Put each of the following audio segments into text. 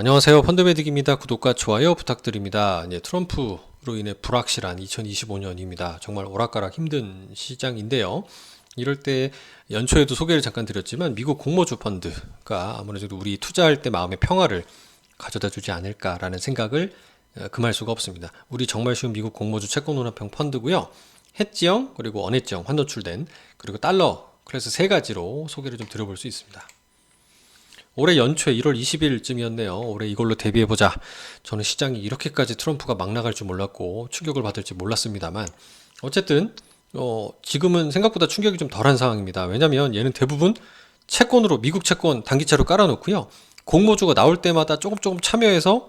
안녕하세요. 펀드메딕입니다. 구독과 좋아요 부탁드립니다. 이제 트럼프로 인해 불확실한 2025년입니다. 정말 오락가락 힘든 시장인데요. 이럴 때 연초에도 소개를 잠깐 드렸지만 미국 공모주 펀드가 아무래도 우리 투자할 때 마음의 평화를 가져다 주지 않을까라는 생각을 어, 금할 수가 없습니다. 우리 정말 쉬운 미국 공모주 채권 혼합형 펀드고요. 해지형 그리고 언해지형 환노출된 그리고 달러 그래서 세 가지로 소개를 좀 드려볼 수 있습니다. 올해 연초에 1월 20일쯤이었네요. 올해 이걸로 대비해보자. 저는 시장이 이렇게까지 트럼프가 막 나갈 줄 몰랐고 충격을 받을지 몰랐습니다만 어쨌든 어, 지금은 생각보다 충격이 좀 덜한 상황입니다. 왜냐면 얘는 대부분 채권으로 미국 채권 단기차로 깔아놓고요. 공모주가 나올 때마다 조금 조금 참여해서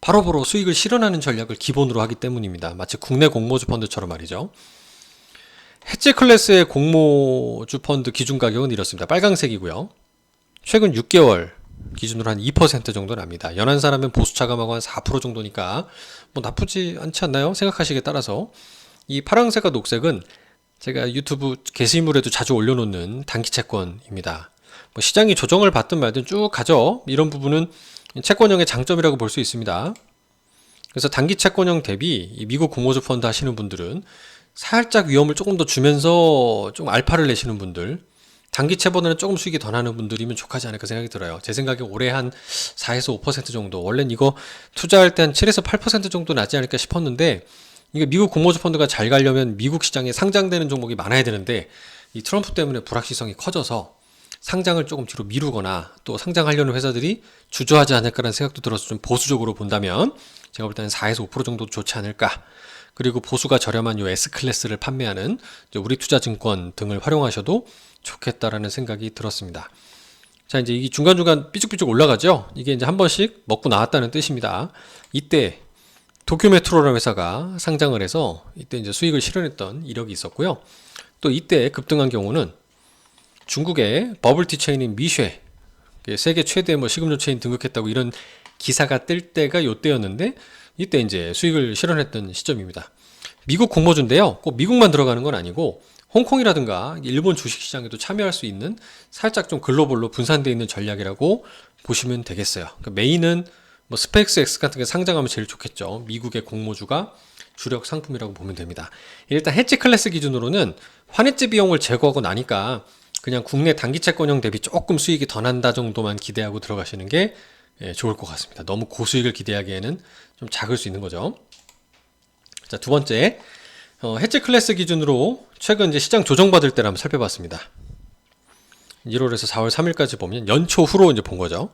바로바로 수익을 실현하는 전략을 기본으로 하기 때문입니다. 마치 국내 공모주 펀드처럼 말이죠. 해지 클래스의 공모주 펀드 기준 가격은 이렇습니다. 빨강색이고요. 최근 6개월 기준으로 한 2% 정도 납니다. 연한 사람은 보수 차감하고 한 4% 정도니까 뭐 나쁘지 않지 않나요? 생각하시기에 따라서 이 파랑색과 녹색은 제가 유튜브 게시물에도 자주 올려놓는 단기 채권입니다. 뭐 시장이 조정을 받든 말든 쭉 가죠. 이런 부분은 채권형의 장점이라고 볼 수 있습니다. 그래서 단기 채권형 대비 이 미국 공모주 펀드 하시는 분들은 살짝 위험을 조금 더 주면서 좀 알파를 내시는 분들 단기 채보다는 조금 수익이 더 나는 분들이면 족하지 않을까 생각이 들어요. 제 생각에 올해 한 4에서 5% 정도. 원래는 이거 투자할 때 한 7에서 8% 정도 나지 않을까 싶었는데 이게 미국 공모주 펀드가 잘 가려면 미국 시장에 상장되는 종목이 많아야 되는데 이 트럼프 때문에 불확실성이 커져서 상장을 조금 뒤로 미루거나 또 상장하려는 회사들이 주저하지 않을까라는 생각도 들어서 좀 보수적으로 본다면 제가 볼 때는 4에서 5% 정도 좋지 않을까. 그리고 보수가 저렴한 요 S클래스를 판매하는 우리 투자증권 등을 활용하셔도 좋겠다라는 생각이 들었습니다. 자, 이제 이 중간중간 삐죽삐죽 올라가죠? 이게 이제 한 번씩 먹고 나왔다는 뜻입니다. 이때 도쿄메트로라는 회사가 상장을 해서 이때 이제 수익을 실현했던 이력이 있었고요. 또 이때 급등한 경우는 중국의 버블티 체인인 미쉐, 세계 최대 뭐 식음료 체인 등극했다고 이런 기사가 뜰 때가 요때였는데 이때 이제 수익을 실현했던 시점입니다. 미국 공모주인데요. 꼭 미국만 들어가는 건 아니고 홍콩이라든가 일본 주식시장에도 참여할 수 있는 살짝 좀 글로벌로 분산되어 있는 전략이라고 보시면 되겠어요. 그러니까 메인은 뭐 스페이스 X 같은 게 상장하면 제일 좋겠죠. 미국의 공모주가 주력 상품이라고 보면 됩니다. 일단 해지 클래스 기준으로는 환해지 비용을 제거하고 나니까 그냥 국내 단기 채권형 대비 조금 수익이 더 난다 정도만 기대하고 들어가시는 게 예, 좋을 것 같습니다. 너무 고수익을 기대하기에는 좀 작을 수 있는 거죠. 자, 두 번째. 어, 해지 클래스 기준으로 최근 이제 시장 조정받을 때를 한번 살펴봤습니다. 1월에서 4월 3일까지 보면 연초 후로 이제 본 거죠.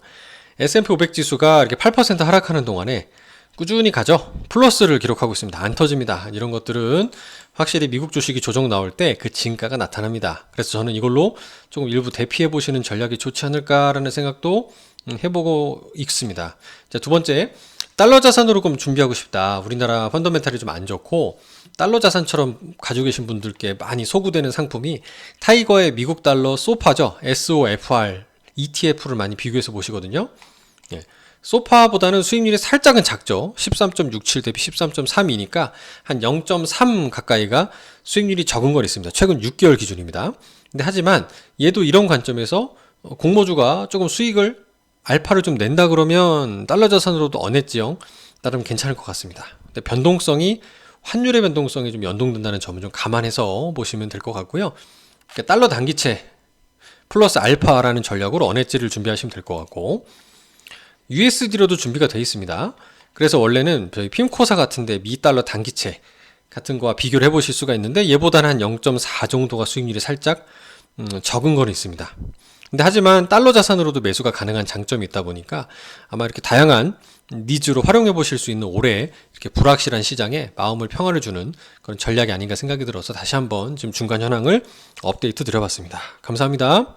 S&P 500 지수가 이렇게 8% 하락하는 동안에 꾸준히 가죠. 플러스를 기록하고 있습니다. 안 터집니다. 이런 것들은 확실히 미국 주식이 조정 나올 때 그 진가가 나타납니다. 그래서 저는 이걸로 조금 일부 대피해 보시는 전략이 좋지 않을까라는 생각도 음, 해보고 있습니다. 자, 두 번째. 달러 자산으로 그럼 준비하고 싶다. 우리나라 펀더멘탈이 좀 안 좋고 달러 자산처럼 가지고 계신 분들께 많이 소구되는 상품이 타이거의 미국 달러 소파죠. SOFR ETF를 많이 비교해서 보시거든요. 예. 소파보다는 수익률이 살짝은 작죠. 13.67 대비 13.32니까 한 0.3 가까이가 수익률이 적은 건 있습니다. 최근 6개월 기준입니다. 근데 하지만 얘도 이런 관점에서 공모주가 조금 수익을 알파를 좀 낸다 그러면 달러 자산으로도 언했지요. 나름 괜찮을 것 같습니다. 근데 변동성이 환율의 변동성이 좀 연동된다는 점을 좀 감안해서 보시면 될 것 같고요. 그러니까 달러 단기채 플러스 알파라는 전략으로 언해지를 준비하시면 될 것 같고 USD로도 준비가 되어 있습니다. 그래서 원래는 저희 핌코사 같은데 미 달러 단기채 같은 거와 비교를 해보실 수가 있는데 얘보다는 한 0.4 정도가 수익률이 살짝 음, 적은 건 있습니다. 근데 하지만 달러 자산으로도 매수가 가능한 장점이 있다 보니까 아마 이렇게 다양한 니즈로 활용해 보실 수 있는 올해 이렇게 불확실한 시장에 마음을 평화를 주는 그런 전략이 아닌가 생각이 들어서 다시 한번 지금 중간 현황을 업데이트 드려봤습니다. 감사합니다.